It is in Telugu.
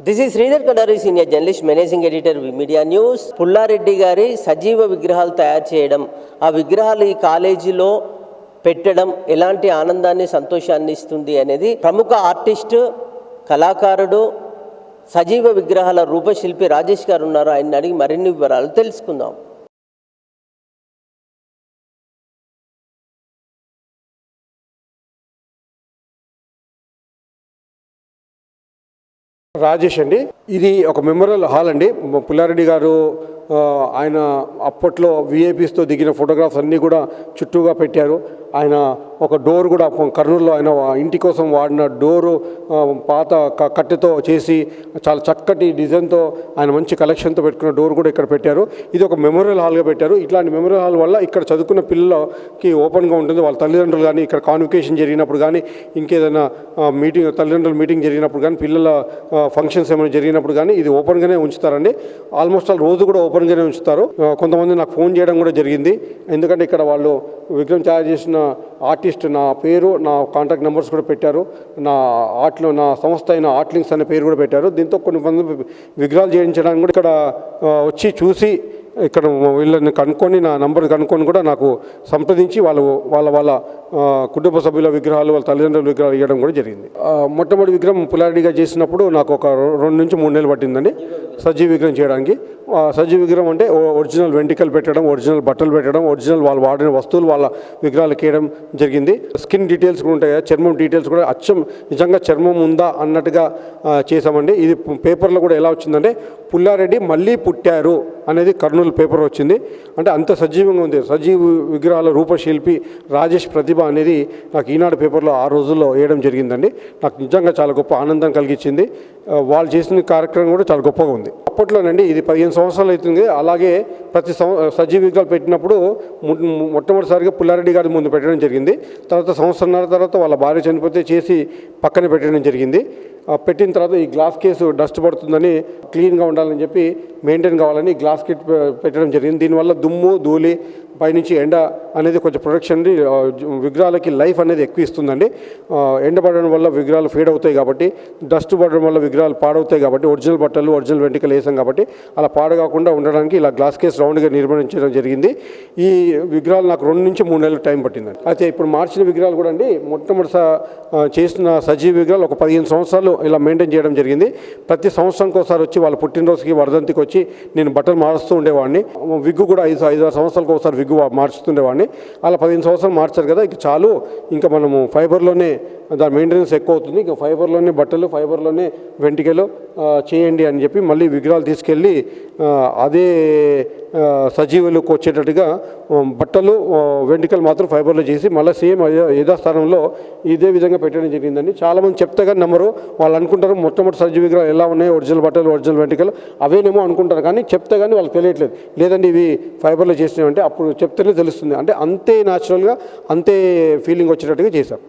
This is Sridhar Kadari senior journalist managing editor media news Pullareddy గారి సజీవ విగ్రహాలు తయారు చేయడం ఆ విగ్రహాలు ఈ కాలేజీలో పెట్టడం ఎలాంటి ఆనందాన్ని సంతోషాన్ని ఇస్తుంది అనేది ప్రముఖ ఆర్టిస్ట్ కళాకారుడు సజీవ విగ్రహాల రూపశిల్పి రాజేష్ గారు ఉన్నారు. ఆయన అడిగి మరిన్ని వివరాలు తెలుసుకుందాం. రాజేష్ అండి. ఇది ఒక మెమోరియల్ హాల్ అండి. పుల్లారెడ్డి గారు ఆయన అప్పట్లో విఐపీస్తో దిగిన ఫోటోగ్రాఫ్స్ అన్నీ కూడా చుట్టూగా పెట్టారు. ఆయన ఒక డోర్ కూడా కర్నూలులో ఆయన ఇంటి కోసం వాడిన డోరు పాత క- కట్టెతో చేసి చాలా చక్కటి డిజైన్తో ఆయన మంచి కలెక్షన్తో పెట్టుకున్న డోర్ కూడా ఇక్కడ పెట్టారు. ఇది ఒక మెమోరియల్ హాల్గా పెట్టారు. ఇట్లాంటి మెమోరియల్ హాల్ వల్ల ఇక్కడ చదువుకున్న పిల్లలకి ఓపెన్గా ఉంటుంది. వాళ్ళ తల్లిదండ్రులు కానీ ఇక్కడ కాన్వికేషన్ జరిగినప్పుడు కానీ ఇంకేదైనా మీటింగ్ తల్లిదండ్రుల మీటింగ్ జరిగినప్పుడు కానీ పిల్లల ఫంక్షన్స్ ఏమైనా జరిగినప్పుడు కానీ ఇది ఓపెన్గానే ఉంచుతారండి. ఆల్మోస్ట్ ఆల్ రోజు కూడా ఓపెన్గానే ఉంచుతారు. కొంతమంది నాకు ఫోన్ చేయడం కూడా జరిగింది. ఎందుకంటే ఇక్కడ వాళ్ళు విగ్రహం తయారు చేసిన ఆర్టిస్ట్ నా పేరు నా కాంటాక్ట్ నెంబర్స్ కూడా పెట్టారు. నా ఆర్ట్లో నా సంస్థ అయిన ఆర్ట్లింక్స్ అనే పేరు కూడా పెట్టారు. దీంతో కొన్ని మంది విగ్రహాలు చేయించడానికి కూడా ఇక్కడ వచ్చి చూసి ఇక్కడ వీళ్ళని కనుక్కొని నా నంబర్ కనుక్కొని కూడా నాకు సంప్రదించి వాళ్ళు వాళ్ళ వాళ్ళ కుటుంబ సభ్యుల విగ్రహాలు వాళ్ళ తల్లిదండ్రుల విగ్రహాలు ఇవ్వడం కూడా జరిగింది. మొట్టమొదటి విగ్రహం పులారెడ్డిగా చేసినప్పుడు నాకు ఒక రెండు నుంచి మూడు నెలలు పట్టిందండి సజీవ విగ్రహం చేయడానికి. సజీవ విగ్రహం అంటే ఒరిజినల్ వెంటికలు పెట్టడం ఒరిజినల్ బట్టలు పెట్టడం ఒరిజినల్ వాళ్ళు వాడిన వస్తువులు వాళ్ళ విగ్రహాలు వేయడం జరిగింది. స్కిన్ డీటెయిల్స్ కూడా ఉంటాయి కదా, చర్మం డీటెయిల్స్ కూడా అచ్చం నిజంగా చర్మం ఉందా అన్నట్టుగా చేశామండి. చేసామండి ఇది పేపర్లో కూడా ఎలా వచ్చిందంటే పుల్లారెడ్డి మళ్ళీ పుట్టారు అనేది కర్నూలు పేపర్ వచ్చింది. అంటే అంత సజీవంగా ఉంది. సజీవ విగ్రహాల రూపశిల్పి రాజేష్ ప్రతిభ అనేది నాకు ఈనాడు పేపర్లో ఆ రోజుల్లో వేయడం జరిగిందండి. నాకు నిజంగా చాలా గొప్ప ఆనందం కలిగించింది. వాళ్ళు చేసిన కార్యక్రమం కూడా చాలా గొప్పగా ఉంది. అప్పట్లోనండి ఇది పదిహేను సంవత్సరాలు అవుతుంది. అలాగే ప్రతి సం పెట్టినప్పుడు మొట్టమొదటిసారిగా పుల్లారెడ్డి గారి ముందు పెట్టడం జరిగింది. తర్వాత సంవత్సరంన్నర తర్వాత వాళ్ళ భార్య చనిపోతే చేసి పక్కన పెట్టడం జరిగింది. పెట్టిన తర్వాత ఈ గ్లాస్ కేసు డస్ట్ పడుతుందని క్లీన్గా ఉండాలని చెప్పి మెయింటైన్ కావాలని గ్లాస్ కిట్ పెట్టడం జరిగింది. దీనివల్ల దుమ్ము ధూళి పైనుంచి ఎండ అనేది కొంచెం ప్రొటెక్షన్ విగ్రహాలకి లైఫ్ అనేది ఎక్కువ ఇస్తుందండి. ఎండ పడడం వల్ల విగ్రహాలు ఫేడ్ అవుతాయి కాబట్టి డస్ట్ పడడం వల్ల విగ్రహాలు పాడవుతాయి కాబట్టి ఒరిజినల్ బట్టలు ఒరిజినల్ వెంటికలు వేసాం కాబట్టి అలా పాడు కాకుండా ఉండడానికి ఇలా గ్లాస్ కేస్ రౌండ్గా నిర్మించడం జరిగింది. ఈ విగ్రహాలు నాకు రెండు నుంచి మూడు నెలలు టైం పట్టిందండి. అయితే ఇప్పుడు మార్చిన విగ్రహాలు కూడా అండి మొట్టమొదటి చేసిన సజీవ విగ్రహాలు ఒక పదిహేను సంవత్సరాలు ఇలా మెయింటైన్ చేయడం జరిగింది. ప్రతి సంవత్సరానికి ఒకసారి వచ్చి వాళ్ళ పుట్టినరోజుకి వర్ధంతికి వచ్చి నేను బట్టలు మారుస్తూ ఉండేవాడిని. విగ్గు కూడా ఐదు ఐదు ఆరు సంవత్సరాలకు ఒకసారి విగ్గు మార్చుతుండేవాడిని అలా పదిహేను సంవత్సరాలు మార్చారు కదా ఇక చాలు. ఇంకా మనము ఫైబర్లోనే దాని మెయింటెనెన్స్ ఎక్కువ అవుతుంది ఇక ఫైబర్లోనే బట్టలు ఫైబర్లోనే వెంటికలు చేయండి అని చెప్పి మళ్ళీ విగ్రహాలు తీసుకెళ్ళి అదే సజీవులకు వచ్చేటట్టుగా బట్టలు వెంటికలు వెంట్రుకలు మాత్రం ఫైబర్లో చేసి మళ్ళీ సేమ్ అదే యథాస్థానంలో ఇదే విధంగా పెట్టడం జరిగిందండి. చాలామంది చెప్తే కానీ నమ్మరు. వాళ్ళు అనుకుంటారు మొట్టమొదటి సజీవ విగ్రహాలు ఎలా ఉన్నాయి? ఒరిజినల్ బట్టలు ఒరిజినల్ వెంటికలు అవేనేమో అనుకుంటారు కానీ చెప్తే కానీ వాళ్ళకి తెలియట్లేదు. లేదండి ఇవి ఫైబర్లో చేసినామంటే అప్పుడు చెప్తేనే తెలుస్తుంది. అంటే అంతే న్యాచురల్గా అంతే ఫీలింగ్ వచ్చేటట్టుగా చేశాం